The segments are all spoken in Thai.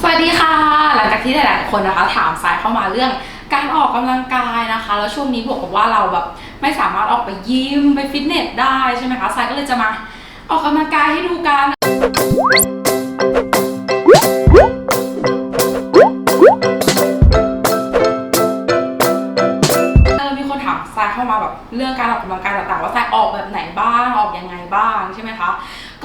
สวัสดีค่ะ หลังจากที่หลายๆคนนะคะ ถามสายเข้ามาเรื่องการออกกำลังกายนะคะ แล้วช่วงนี้บวกกับว่าเราแบบไม่สามารถออกไปยิมไปฟิตเนสได้ใช่ไหมคะสายก็เลยจะมาออกกำลังกายให้ดูกันเออมีคนถามทรายเข้ามาแบบเรื่องการออกกำลังกายต่างๆ ว่าทรายออกแบบไหนบ้างออกยังไงบ้างใช่ไหมคะ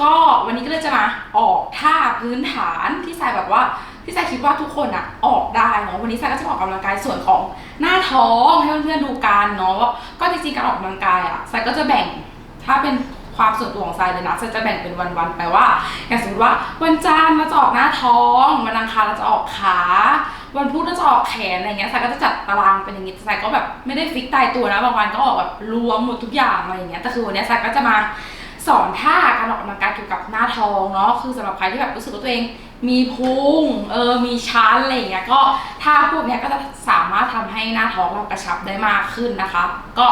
ก็วันนี้ก็เลยจะมาออกท่าพื้นฐานที่ทรายแบบว่าที่ทรายคิดว่าทุกคนอะออกได้เนาะวันนี้ทรายก็จะออกกำลังกายส่วนของหน้าท้องให้เพื่อนๆดูกันเนาะว่าก็จริงๆการออกกำลังกายอะทรายก็จะแบ่งถ้าเป็นความส่วนตัวของทรายเลยนะทรายจะแบ่งเป็นวันๆไปว่า อย่างสมมติว่าวันจันทร์เราจะออกหน้าท้องวันอังคารเราจะออกขาวันพุธเราจะออกแขนอะไรเงี้ยสายก็จะจัดตารางเป็นอย่างงี้สายก็แบบไม่ได้ฟิกตายตัวนะบางวันก็ออกแบบรวมหมดทุกอย่างอะไรอย่างเงี้ยแต่คือวันเนี้ยสายก็จะมา สอนท่าการออกกำลังกายเกี่ยวกับหน้าท้องเนาะคือสำหรับใครที่แบบรู้สึกว่าตัวเองมีพุงเออมีชั้นอะไรอย่างเงี้ยก็ท่าพวกเนี้ยก็จะสามารถทำให้หน้าท้องเรากระชับได้มากขึ้นนะคะ ก็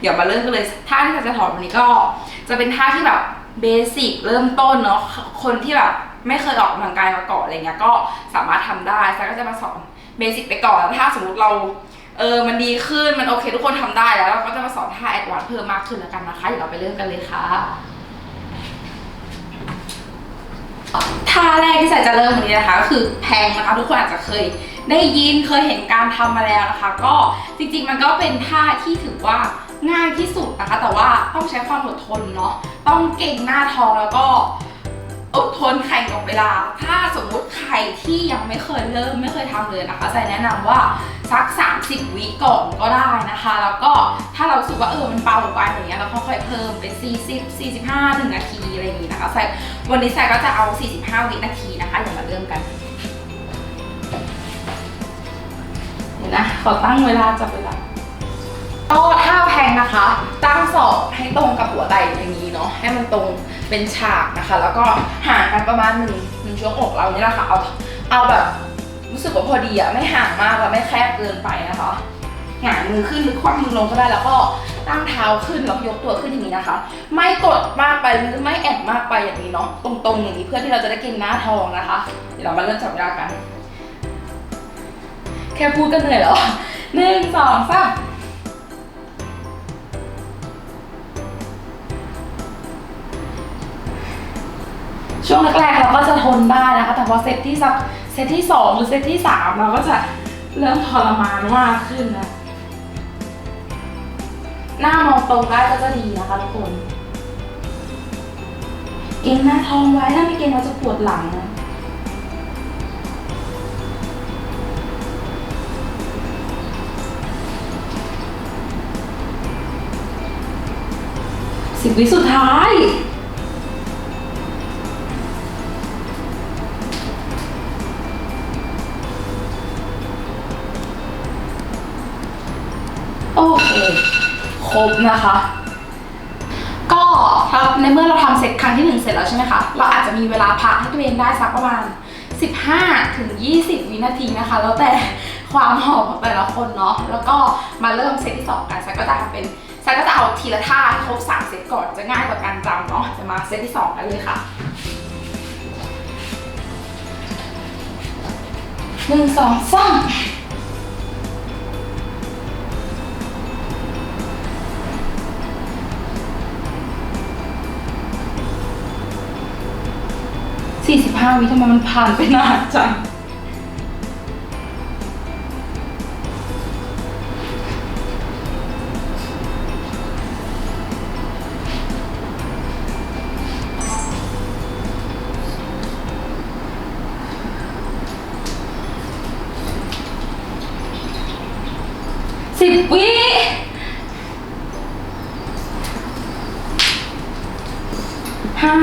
เดี๋ยวมาเริ่มกันเลยท่าที่เราจะถอดวันนี้ก็ จะเป็นท่าที่แบบเบสิกเริ่มต้นเนาะคนที่แบบไม่เคยออกกำลังกายมาก่อนอะไรเงี้ยก็สามารถทำได้ซาก็จะมาสอนเบสิกไปก่อนแล้วถ้าสมมติเราเออมันดีขึ้นมันโอเค ทุกคนทำได้แล้วเราก็จะมาสอนท่าแอดวานซ์เพิ่มมากขึ้นแล้วกันนะคะเดี๋ยวเราไปเริ่มกันเลยค่ะ ท่าแรกที่สายจะเริ่มวันนี้นะคะก็คือแพงนะคะทุกคนอาจจะเคยได้ยินเคยเห็นการทำมาแล้วนะคะ ก็จริงๆมันก็เป็นท่าที่ถือว่าง่ายที่สุดนะคะ แต่ว่าต้องใช้ความอดทนเนาะต้องเก่งหน้าท้องแล้วก็อดทนแข่งกับเวลา ถ้าสมมุติใครที่ยังไม่เคยเริ่มไม่เคยทำเลยนะคะใส่แนะนำว่าสัก 30 วิก่อน นะคะแล้วก็ถ้าเรารู้สึกว่าเออมันเบาไปอย่างเงี้ยเราค่อยๆเพิ่มเป็น 40 45 1นาทีอะไรอย่างงี้นะคะใส่วันนี้ใส่ก็จะเอา 45 วินาทีนะคะเดี๋ยวมาเริ่มกันเดี๋ยวนะขอตั้งเวลาจับเวลาก็ท่าแพงนะคะ ตั้งศอกให้ตรงกับหัวไหล่อย่างนี้เนาะให้มันตรงเป็นฉากนะคะ แล้วก็ห่างกันประมาณหนึ่งหนึ่งช่วงอกเรานี่แหละค่ะเอาเอาแบบรู้สึกว่าพอดีอะไม่ห่างมากและไม่แคบเกินไปนะคะ หงายมือขึ้นหรือคว่ำมือลงก็ได้แล้วก็ตั้งเท้าขึ้นแล้วยกตัวขึ้นอย่างนี้นะคะ ไม่กดมากไปหรือไม่แอนมากไปอย่างนี้เนาะตรงๆอย่างนี้เพื่อที่เราจะได้กินหน้าท้องนะคะ เดี๋ยวเรามาเริ่มจับเวลากัน แค่พูดก็เหนื่อยแล้วหนึ่งสองสามช่วงแรกๆเราก็จะทนได้นะคะ แต่พอเซตที่สักเซตที่สองหรือเซตที่สามเราก็จะเริ่มทรมานมากขึ้นนะ หน้ามองตรงได้ก็จะดีนะคะทุกคน เก่งหน้าท้องไว้ถ้าไม่เก่งเราจะปวดหลังนะสิบวิสุดท้ายโอเค บนะคะ ก็ในเมื่อเราทำเสร็จครั้งที่หนึ่งเสร็จแล้วใช่ไหมคะ เราอาจจะมีเวลาพักให้ตัวเองได้สักประมาณ 15 ถึง 20 วินาทีนะคะ แล้วแต่ความหอมของแต่ละคนเนาะ แล้วก็มาเริ่มเซตที่ 2 กันซัก็จะทำเป็นซัก็จะเอาทีละท่าให้ครบ3เซตก่อนจะง่ายต่อการจำเนาะ จะมาเซตที่ 2 กันเลยค่ะหนึ่งสองสาม ห้าวิทำไมมันผ่านไปนานจัง สิบวิห้า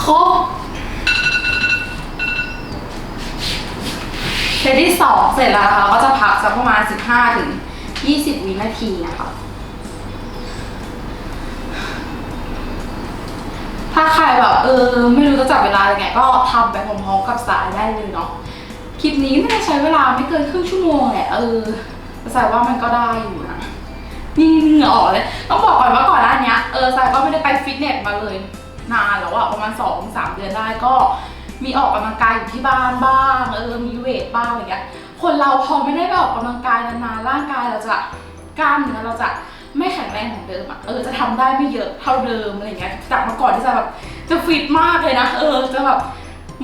ค รบเซตที่สองเสร็จแล้วนะคะก็จะพักสักประมาณ 15ถึง20 วินาทีนะคะถ้าใครแบบเออไม่รู้จะจับเวลายังไง ก็ทำไปพร้อมๆกับสายได้เลยเนาะคลิปนี้น่าจะใช้เวลาไม่เกินครึ่งชั่วโมงแหละเออแต่สายว่ามันก็ได้อยู่นะนี่เหงื่อออกเลย ต้องบอกก่อนว่าก่อนหน้านี้เออทรายก็ไม่ได้ไปฟิตเนสมาเลย นานแล้วอะประมาณ2อสามเดือนได้ก็มีออกกำลังกายอยู่ที่บ้านบ้างเออมีเวทบ้างอะไรเงี้ยคนเราพอไม่ได้ไปออกกำลังกายนานๆร่างกายเราจะกล้ามเนื้อเราจะไม่แข็งแรงเหมือนเดิมอะเออจะทำได้ไม่เยอะเท่าเดิมอะไรเงี้ยจากเมื่อก่อนที่จะแบบจะฟิตมากเลยนะเออจะแบบ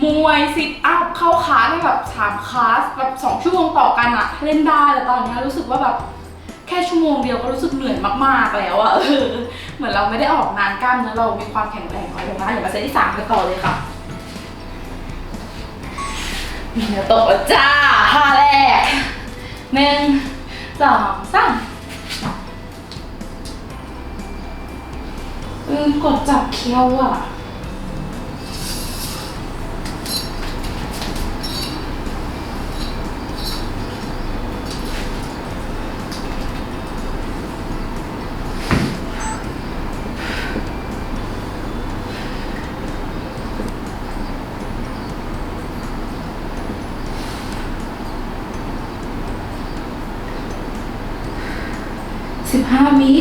มวยซิทอัพเข้าคลาสแบบสามคลาสแบบสองชั่วโมงต่อกันอะเล่นได้แต่ตอนเนี้ยรู้สึกว่าแบบ แค่ชั่วโมงเดียวก็รู้สึกเหนื่อยมากๆแล้วอะเออเหมือนเราไม่ได้ออกนานกล้ามเนื้อเรามีความแข็งแรงน้อยลงนะอย่ามาเซตที่สามกันต่อเลยค่ะเหนือตกแล้วจ้าท่าแรกหนึ่งสองสามอืมกดจับเคี้ยวอะ สิบห้าวิ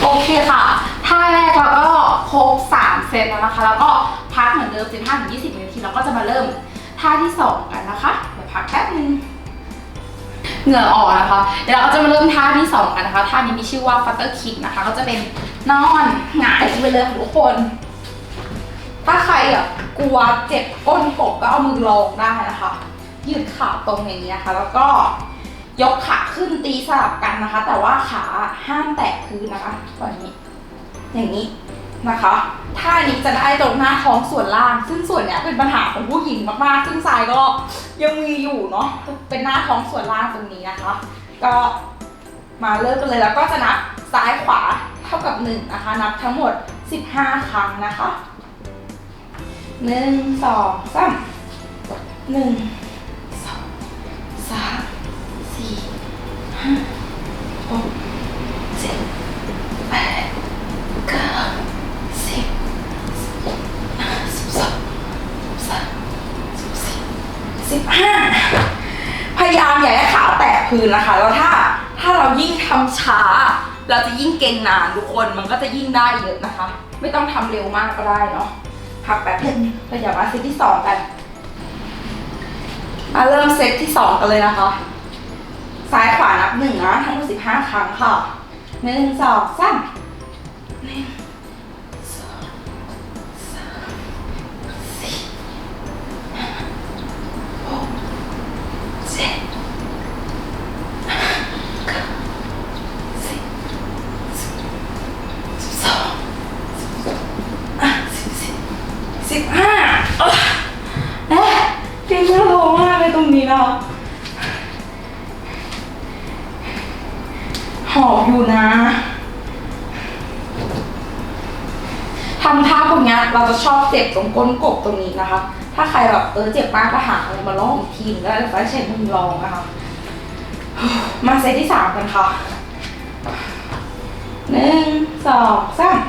โอเคค่ะ ท่าแรกเราก็ครบ 3 เซตแล้วนะคะ แล้วก็พักเหมือนเดิม15-20 นาที แล้วก็จะมาเริ่มท่าที่ 2 กันนะคะ เดี๋ยวพักแป๊บนึง เหงื่อออกนะคะ เดี๋ยวเราก็จะมาเริ่มท่าที่สองกันนะคะ ท่านี้มีชื่อว่า Flutter Kick นะคะ ก็จะเป็นนอนหงายไปเลยทุกคน ถ้าใครอะกลัวเจ็บก้นกบก็เอามือลงได้นะคะ ยืดขาตรงอย่างนี้นะคะ แล้วก็ยกขาขึ้นตีสลับกันนะคะ แต่ว่าขาห้ามแตะพื้นนะคะแบบนี้ อย่างนี้ นะคะ ท่านี้จะได้ตรงหน้าท้องส่วนล่าง ซึ่งส่วนเนี้ยเป็นปัญหาของผู้หญิงมากๆ ซึ่งทรายก็ยังมีอยู่เนาะ เป็นหน้าท้องส่วนล่างตรงนี้นะคะ ก็มาเริ่มกันเลยแล้วก็จะนับซ้ายขวาเท่ากับ1นนะคะ นับทั้งหมด 15 ครั้งนะคะ1 2 3 1 2 3 4 5 6 สิบห้าพยายามอย่าให้ขาแตะพื้นนะคะ แล้วถ้าถ้าเรายิ่งทำช้า เราจะยิ่งเก่งนานทุกคนมันก็จะยิ่งได้เยอะนะคะ ไม่ต้องทำเร็วมากก็ได้เนาะพักแป๊บนึงเราอย่ามาเซตที่สองกัน มาเริ่มเซตที่สองกันเลยนะคะ ซ้ายขวานับหนึ่งนะทั้งหมดสิบห้าครั้งค่ะหนึ่งสองสาม เจ็บตรงก้นกบตรงนี้นะคะ ถ้าใครแบบเออเจ็บมากก็หาอะไรมาลองอีกทีนึงแล้วก็ใช้มือลองนะคะ มาเซตที่สามกันค่ะหนึ่งสองสาม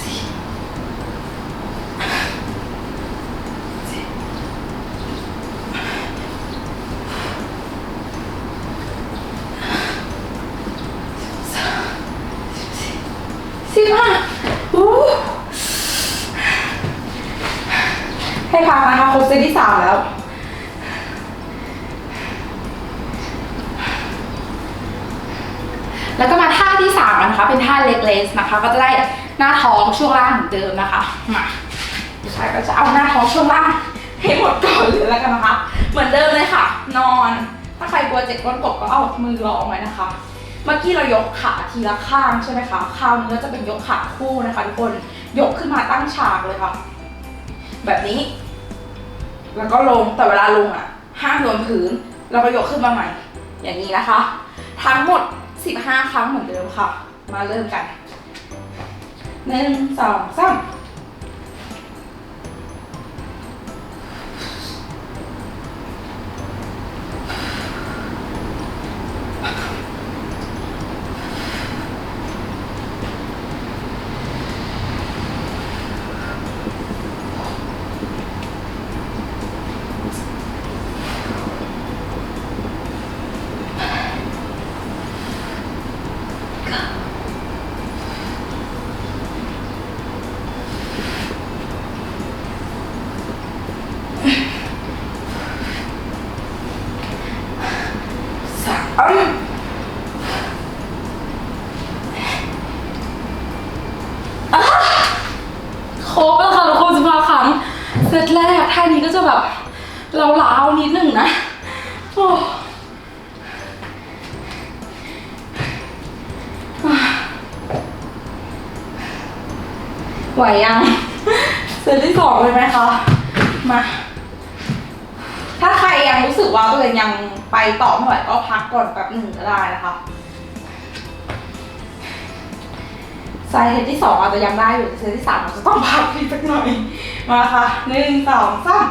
สี่เจ็ด สิบห้าอู้ให้พักนะคะครบเซตที่สามแล้ว แล้วก็มาท่าที่สามนะคะ เป็นท่าเล็กเลสนะคะ ก็จะได้หน้าท้องช่วงล่างเหมือนเดิมนะคะ มาดิฉันก็จะเอาหน้าท้องช่วงล่างให้หมดก่อนเลยแล้วกันนะคะ เหมือนเดิมเลยค่ะ นอน ถ้าใครกลัวเจ็บก้นกบก็เอามือรองไว้นะคะ มื่อกี้เรายกขาทีละข้างใช่ไหมคะ คราวนี้เราจะเป็นยกขาคู่นะคะทุกคน ยกขึ้นมาตั้งฉากเลยค่ะ แบบนี้ แล้วก็ลง แต่เวลาลงอะ ห้ามโดนพื้นแล้วก็ยกขึ้นมาใหม่ อย่างนี้นะคะ ทั้งหมด 15 ครั้งเหมือนเดิมค่ะ มาเริ่มกันหนึ่งสองสาม ไหวยังเซตที่สองเลยไหมคะ มา ถ้าใครยังรู้สึกว่าตัวเองยังไปต่อไม่ไหวก็พักก่อนแป๊บหนึ่งก็ได้นะคะไซส์เซตที่สองอาจจะยังได้อยู่เซตที่สามอาจจะต้องพักอีกสักหน่อย มาค่ะหนึ่งสองสาม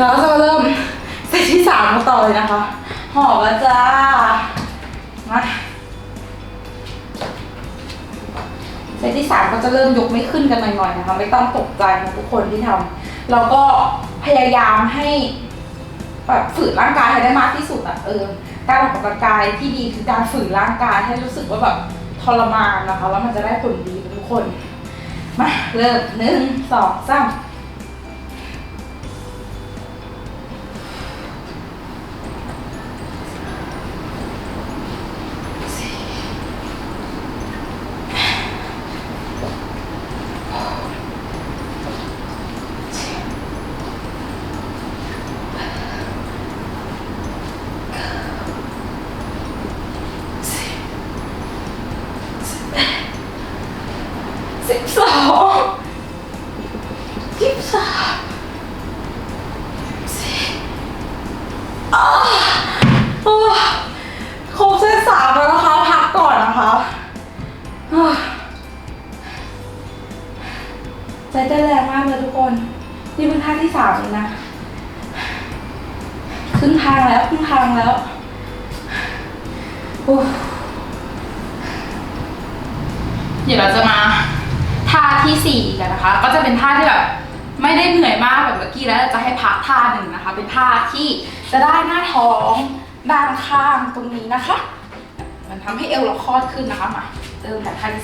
เดี๋ยวเราจะมาเริ่มเซตที่สามกันต่อเลยนะคะหอบแล้วจ้า มาเซตที่สามก็จะเริ่มยกไม่ขึ้นกันหน่อยๆนะคะ ไม่ต้องตกใจนะทุกคนที่ทำเราก็พยายามให้แบบฝืนร่างกายให้ได้มากที่สุดอะเออการออกกำลังกายที่ดีคือการฝืนร่างกายให้รู้สึกว่าแบบทรมานนะคะ แล้วมันจะได้ผลดีทุกคน มาเริ่มหนึ่งสองสาม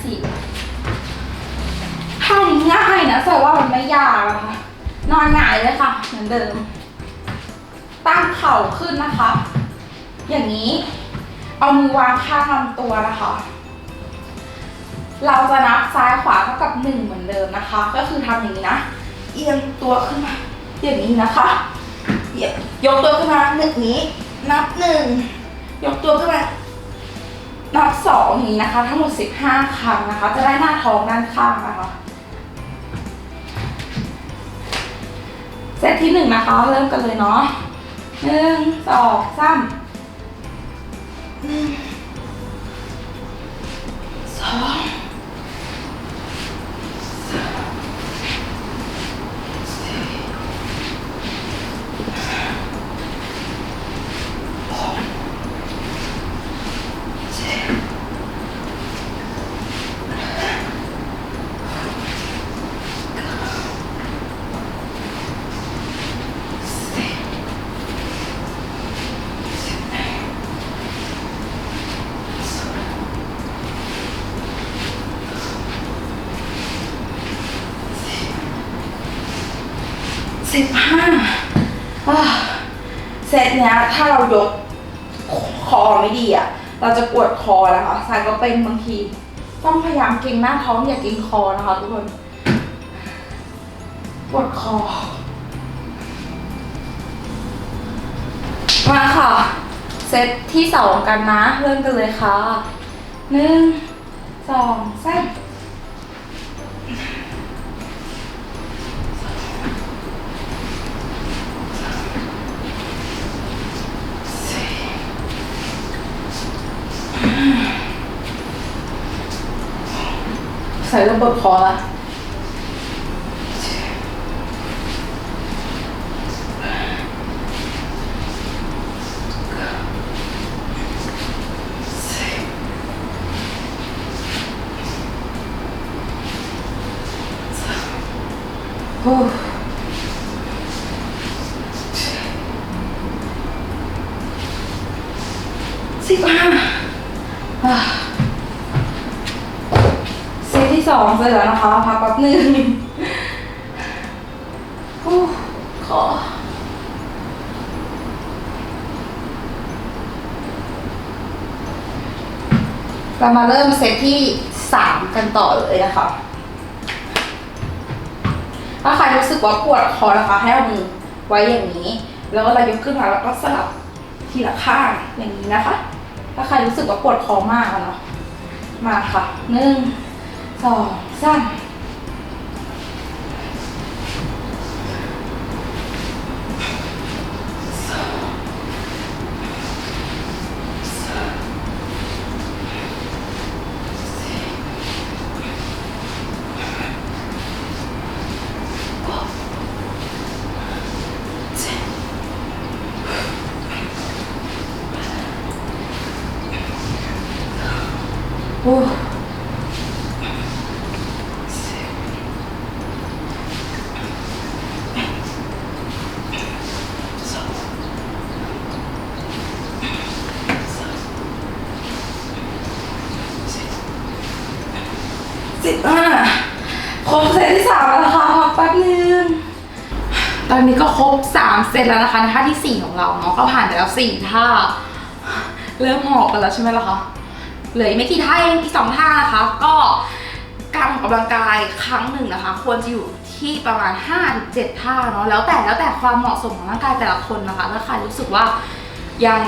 สี่ท่านี้ง่ายนะแต่ว่ามันไม่ยากนะคะนอนหงายเลยค่ะ เหมือนเดิม ตั้งเข่าขึ้นนะคะ อย่างนี้ เอามือวางข้างลำตัวนะคะ เราจะนับซ้ายขวาเท่ากับหนึ่งเหมือนเดิมนะคะ ก็คือทำอย่างนี้นะ เอียงตัวขึ้นมา อย่างนี้นะคะยยกตัวขึ้นมาหนึ่งนี้ นับหนึ่ง ยกตัวขึ้นมา นับสองนี้นะคะ ทั้งหมดสิบห้าครั้งนะคะ จะได้หน้าท้องด้านข้างนะคะเซตที่หนึ่งนะคะ เริ่มกันเลยเนาะหนึ่งสองสามสองสิบห้าอ่า เนี้ยถ้าเรายกคอไม่ดีอะ เราจะปวดคอนะคะสายก็เป็นบางที ต้องพยายามเก่งหน้าท้องอย่าเก่งคอนะคะทุกคน ปวดคอ มาค่ะ เซตที่สองกันนะ เริ่มกันเลยค่ะหนึ่งสองสาม ใส่ระเบิดคอละ อ้สิบห้าอะเซตที่สองเสร็จแล้วนะคะ พักแป๊บหนึงโอ้ขอ เรามาเริ่มเซตที่สามกันต่อเลยนะคะ ถ้าใครรู้สึกว่าปวดคอนะคะให้เอามือไว้อย่างนี้ แล้วก็เรายกขึ้นมาแล้วก็สลับทีละข้างอย่างนี้นะคะ ถ้าใครรู้สึกว่าปวดคอมากเนาะ มาค่ะหนึ่งสองสามโอ้ สิบห้าครบเซตที่สามแล้วนะคะพักแป๊บนึงตอนนี้ก็ครบสามเซตแล้วนะคะในท่าที่สี่ของเราเนาะก็ผ่านไปแล้วสี่ท่า เริ่มหอบกันแล้วใช่ไหมล่ะคะเหลืออีกไม่กี่ท่าเองอีกสองท่านะคะ ก็การออกกำลังกายครั้งหนึ่งนะคะ ควรจะอยู่ที่ประมาณ5ถึง7ท่าเนาะแล้วแต่แล้วแต่ความเหมาะสมของร่างกายแต่ละคนนะคะถ้าใครรู้สึกว่ายัง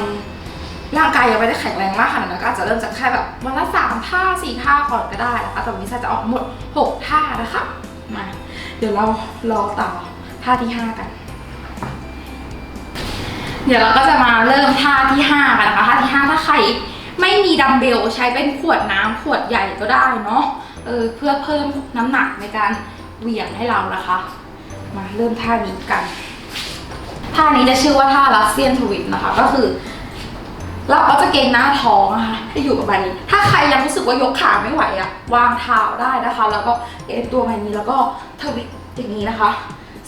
ร่างกายยังไม่ได้แข็งแรงมากขนาดนั้นก็อาจจะเริ่มจากแค่แบบวันละสามท่าสี่ท่าก่อนก็ได้นะคะแต่วันนี้จะออกหมดหกท่านะคะมาเดี๋ยวเรารอต่อท่าที่ห้ากัน เดี๋ยวเราก็จะมาเริ่มท่าที่ห้ากันนะคะท่าที่ห้าถ้าใครไม่มีดัมเบลใช้เป็นขวดน้ำขวดใหญ่ก็ได้เนาะเออเพื่อเพิ่มน้ำหนักในการเหวี่ยงให้เรานะคะ มาเริ่มท่านี้กัน ท่านี้จะชื่อว่าท่ารัสเซียนทวิตนะคะ ก็คือ เราก็จะเกรงหน้าท้องนะคะให้อยู่กับมันนี้ ถ้าใครยังรู้สึกว่ายกขาไม่ไหวอะวางเท้าได้นะคะ แล้วก็เอ็นตัวแบบนี้แล้วก็ทวิตอย่างนี้นะคะ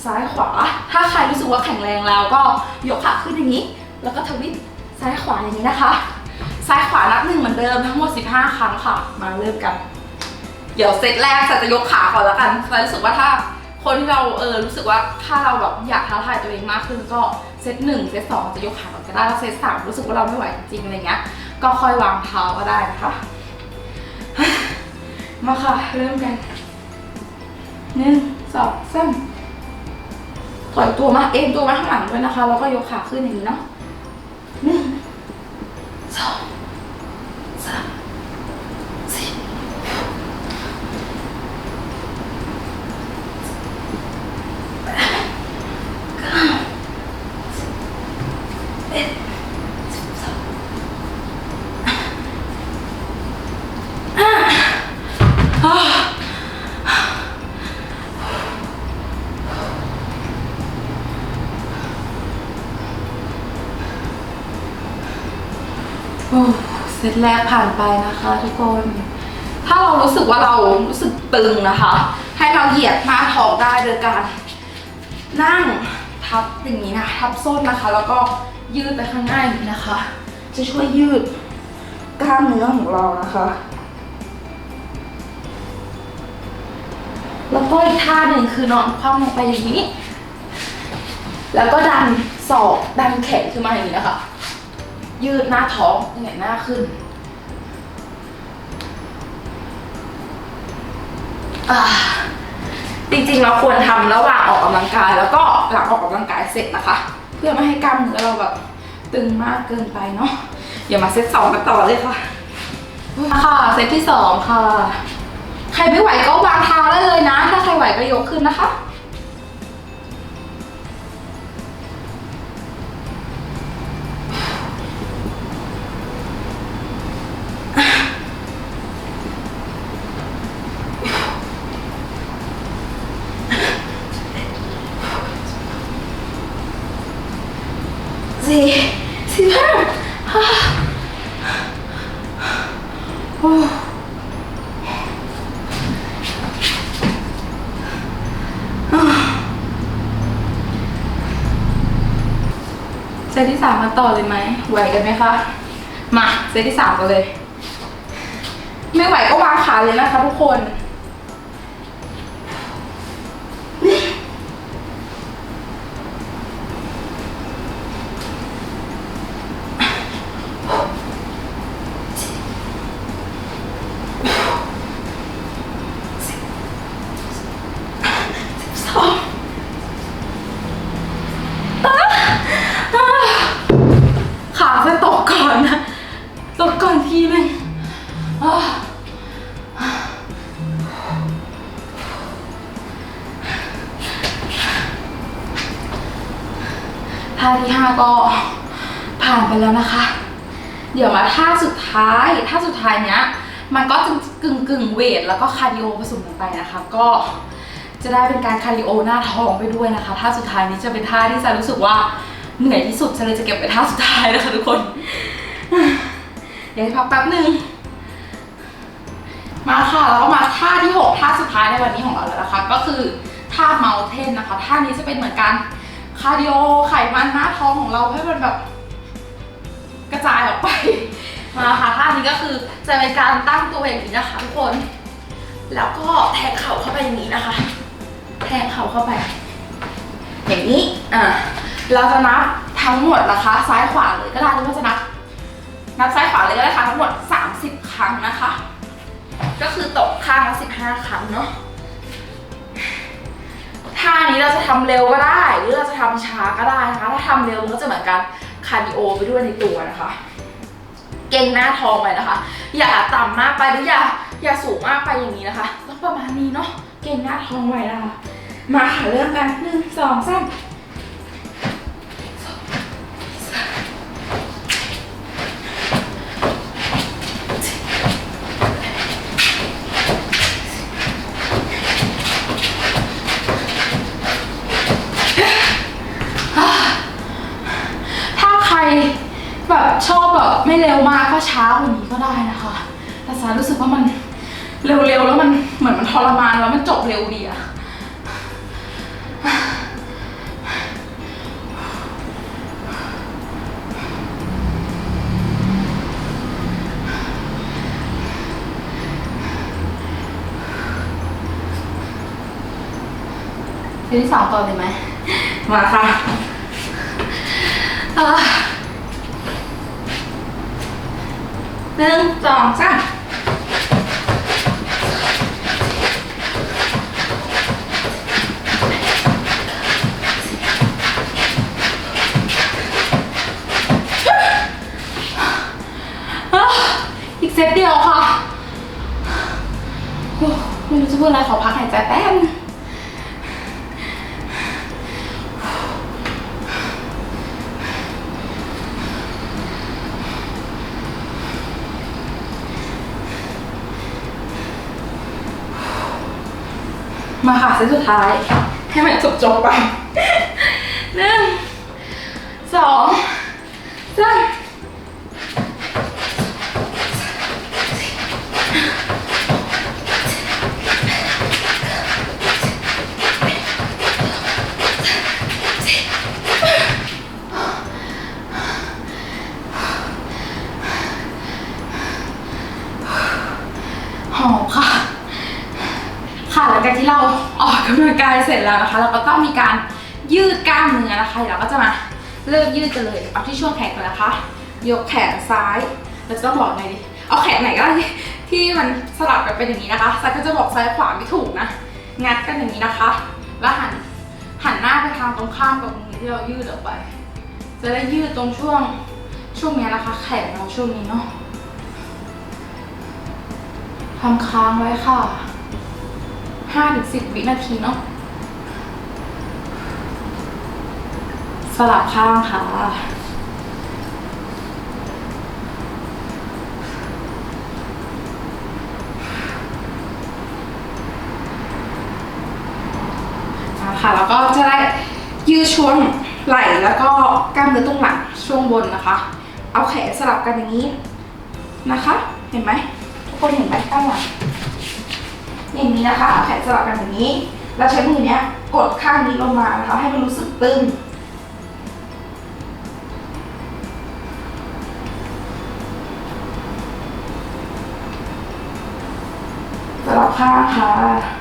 ซ้ายขวา ถ้าใครรู้สึกว่าแข็งแรงแล้วก็ยกขาขึ้นอย่างนี้ แล้วก็ทวิตซ้ายขวาอย่างนี้นะคะ ซ้ายขวานับหนึ่งเหมือนเดิมทั้งหมด 15 ครั้งค่ะ มาเริ่มกัน เดี๋ยวเซตแรกจะยกขาก่อนแล้วกันเรรู้สึกว่าถ้า คนที่เราเออรู้สึกว่าถ้าเราแบบอยากท้าทายตัวเองมากขึ้นก็เซตหนึ่งเซตสองจะยกขาก่อนก็ได้แล้วเซตสามรู้สึกว่าเราไม่ไหวจริงๆอะไรเงี้ยก็ค่อยวางเท้าก็ได้นะคะมาค่ะ เริ่มกันหนึ่งสองสามถอยตัวมาเอ็นตัวมาข้างหลังด้วยนะคะ แล้วก็ยกขาขึ้นอย่างนี้เนาะหนึ่งสอง เซตแรกผ่านไปนะคะ ทุกคน ถ้าเรารู้สึกว่าเรารู้สึกตึงนะคะ ให้เราเหยียดหน้าท้องได้โดยการ นั่งทับอย่างนี้นะทับส้นนะคะ แล้วก็ยืดไปข้างหน้าอย่างนี้นะคะ จะช่วยยืดกล้ามเนื้อของเรานะคะ แล้วก็อีกท่าหนึ่งคือนอนคว่ำลงไปอย่างนี้ แล้วก็ดันศอกดันแขนขึ้นมาอย่างนี้นะคะ ยืดหน้าท้องเหยียดหน้าขึ้นอ่าจริงๆเราควรทำระหว่างออกกำลังกาย แล้วก็หลังออกกำลังกายเสร็จนะคะ เพื่อไม่ให้กล้ามเนื้อเราแบบตึงมากเกินไปเนาะอย่ามาเซตสองกันต่อเลยค่ะมาค่ะเซตที่สองค่ะ ใครไม่ไหวก็วางเท้าได้เลยนะ ถ้าใครไหวก็ยกขึ้นนะคะ ตที่สามมาต่อเลยไหมไหวกันไหมคะ มาเซตที่สามกันเลย ไม่ไหวก็วางขาเลยนะคะทุกคน เดี๋ยวมาท่าสุดท้ายท่าสุดท้ายเนี้ยมันก็จึงกึ่งกึ่งเวทแล้วก็คาร์ดิโอผสมกันไปนะคะ ก็จะได้เป็นการคาร์ดิโอหน้าท้องไปด้วยนะคะท่าสุดท้ายนี้จะเป็นท่าที่จะรู้สึกว่าเหนื่อยที่สุดฉันเลยจะเก็บไว้ท่าสุดท้ายนะคะทุกคนเดี๋ยวพักแป๊บหนึ่งมาค่ะแล้วก็มาท่าที่หกท่าสุดท้ายในวันนี้ของเราแล้วนะคะ ก็คือท่าเมาเทนนะคะ ท่านี้จะเป็นเหมือนการคาร์ดิโอไขมันหน้าท้องของเราให้มันแบบ กระจายออกไป มาค่ะท่านี้ก็คือจะเป็นการตั้งตัวอย่างนี้นะคะทุกคน แล้วก็แทงเข่าเข้าไปอย่างนี้นะคะ แทงเข่าเข้าไป อย่างนี้ อ่า เราจะนับทั้งหมดนะคะ ซ้ายขวาเลยก็ได้หรือว่าจะนับ นับซ้ายขวาเลยก็ได้ค่ะทั้งหมด 30 ครั้งนะคะ ก็คือตกข้างละ15 ครั้งเนาะท่านี้เราจะทำเร็วก็ได้ หรือเราจะทำช้าก็ได้นะคะ ถ้าทำเร็วมันก็จะเหมือนการ คาร์ดิโอไปด้วยในตัวนะคะ เก่งหน้าท้องไปนะคะ อย่าต่ำมากไปหรืออย่าอย่าสูงมากไปอย่างนี้นะคะต้องประมาณนี้เนาะเก่งหน้าท้องไว้นะคะมาค่ะเริ่มกันหนึ่งสองสามถ้าใครแบบชอบแบบ ไม่เร็วมากก็ช้ากว่านี้ก็ได้นะคะ แต่สารู้สึกว่ามันเร็วๆแล้วมันเหมือนมันทรมานแล้วมันจบเร็วดีอะเซตที่สองต่อเลยไหมมาค่ะอ่า หนึ่งสองสามอีกเซตเดียวค่ะ ไม่รู้จะพูดอะไรขอพักหายใจแป๊บนึง มาค่ะเซตสุดท้าย ให้มันจบจบๆไปหนึ่งสองสามหอมค่ะ ค่ะหลังจากที่เราออกกำลังกายเสร็จแล้วนะคะ เราก็ต้องมีการยืดกล้ามเนื้อนะคะเดี๋ยวเราก็จะมาเริ่มยืดกันเลยเอาที่ช่วงแขนก่อนนะคะ ยกแขนซ้ายเราจะต้องบอกไงดีเอาแขนไหนก็ได้ที่มันสลับกันเป็นอย่างนี้นะคะซ้ายก็จะบอกซ้ายขวาไม่ถูกนะ งัดกันอย่างนี้นะคะ แล้วหันหันหน้าไปทางตรงข้ามกับตรงนี้ที่เรายืดออกไป จะได้ยืดตรงช่วงช่วงนี้นะคะ แขนเราช่วงนี้เนาะทำค้างไว้ค่ะห้าถึงสิบวินาทีเนาะสลับข้างค่ะ นะคะ แล้วก็จะได้ยืดช่วงไหล่แล้วก็กล้ามเนื้อตรงหลังช่วงบนนะคะ เอาแขนสลับกันอย่างนี้นะคะ เห็นไหมทุกคนเห็นไหมกล้ามหลังอย่างนี้นะคะเอาแขนสลับกันอย่างนี้ แล้วใช้มือเนี้ยกดข้างนี้ลงมานะคะให้มันรู้สึกตึงสลับข้างค่ะ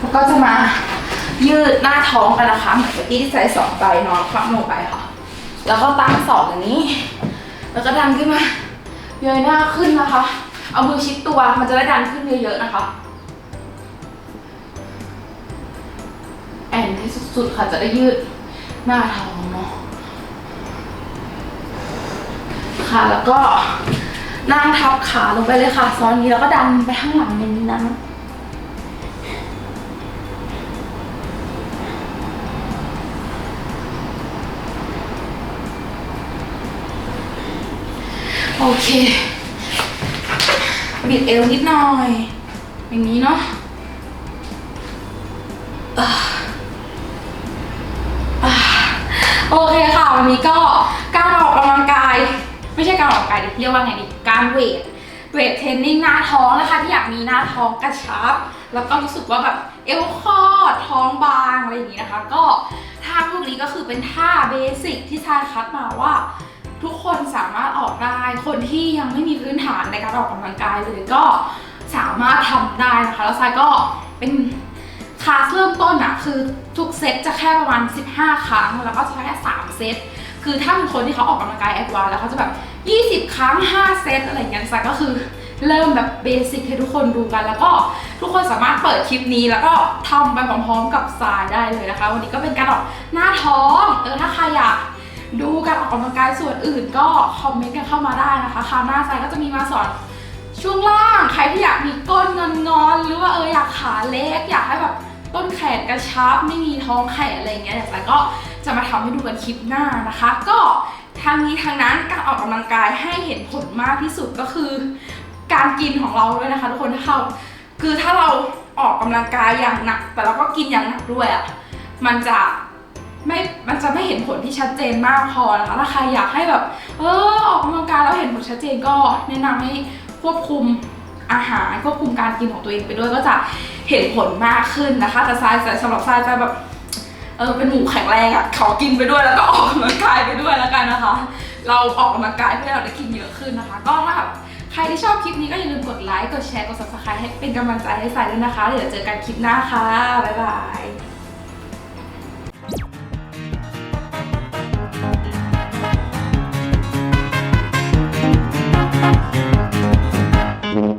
แล้วก็จะมายืดหน้าท้องกันนะคะเหมือนกับที่ใส่สองใบนอนคว่ำลงไปค่ะ แล้วก็ตั้งสองอย่างนี้ แล้วก็ดันขึ้นมาเยยหน้าขึ้นนะคะ เอามือชิดตัวมันจะได้ดันขึ้นเยอะๆนะคะ แอนให้สุดๆค่ะจะได้ยืดหน้าท้องเนาะค่ะแล้วก็นั่งทับขาลงไปเลยค่ะ ซ้อนนี้แล้วก็ดันไปข้างหลังอย่างนี้นะ โอเค บิดเอวนิดหน่อย อย่างนี้เนาะอ่าอ่าโอเคค่ะ วันนี้ก็การออกกำลังกาย ไม่ใช่การออกกำลังกายดิเรียกว่าไงดี การเวทเวทเทรนนิ่งหน้าท้องนะคะ ที่อยากมีหน้าท้องกระชับ แล้วก็รู้สึกว่าแบบเอวคอดท้องบางอะไรอย่างนี้นะคะ ก็ท่าพวกนี้ก็คือเป็นท่าเบสิกที่ชายคัดมาว่า ทุกคนสามารถออกได้ คนที่ยังไม่มีพื้นฐานในการออกกำลังกายเลยก็สามารถทำได้นะคะ แล้วทรายก็เป็นคลาสเริ่มต้นอะคือทุกเซตจะแค่ประมาณ 15 ครั้ง แล้วก็จะแค่ 3 เซต คือถ้าเป็นคนที่เขาออกกำลังกายแอดวานแล้วเขาจะแบบ 20 ครั้ง 5 เซตอะไรอย่างเงี้ยทรายก็คือเริ่มแบบเบสิกให้ทุกคนดูกัน แล้วก็ทุกคนสามารถเปิดคลิปนี้ แล้วก็ทำไปพร้อมๆกับทรายได้เลยนะคะ วันนี้ก็เป็นการออกหน้าท้องเออถ้าใครอยาก ดูการออกกำลังกายส่วนอื่นก็คอมเมนต์กันเข้ามาได้นะคะคราวหน้าทรายก็จะมีมาสอนช่วงล่างใครที่อยากมีก้นงอนงอนหรือว่าเอออยากขาเล็ก อยากให้แบบต้นแขนกระชับไม่มีท้องแขนอะไรเงี้ยเดี๋ยวทรายก็จะมาทำให้ดูกันคลิปหน้านะคะ ก็ทางนี้ทางนั้นการออกกำลังกายให้เห็นผลมากที่สุดก็คือ การกินของเราด้วยนะคะ ทุกคนถ้าเราคือถ้าเราออกกำลังกายอย่างหนัก แต่เราก็กินอย่างหนักด้วยอะ่ะมันจะ ไม่มันจะไม่เห็นผลที่ชัดเจนมากพอนะคะถ้าใครอยากให้แบบ เออออกกำลังกายแล้วเห็นผลชัดเจนก็แนะนำให้ควบคุมอาหารควบคุมการกินของตัวเองไปด้วยก็จะเห็นผลมากขึ้นนะคะแต่ทรายแต่สำหรับทรายจะแบบเออเป็นหมูแข็งแรงอะขอกินไปด้วยแล้วก็ออกกำลังกายไปด้วยแล้วกันนะคะ เราออกกำลังกายเพื่อเราได้กินเยอะขึ้นนะคะ ก็ถ้าแบบใครที่ชอบคลิปนี้ก็อย่าลืมกดไลค์กดแชร์กด subscribe ให้เป็นกำลังใจให้ทรายด้วยนะคะเดี๋ยวเจอกันคลิปหน้าค่ะบ๊ายบาย うん。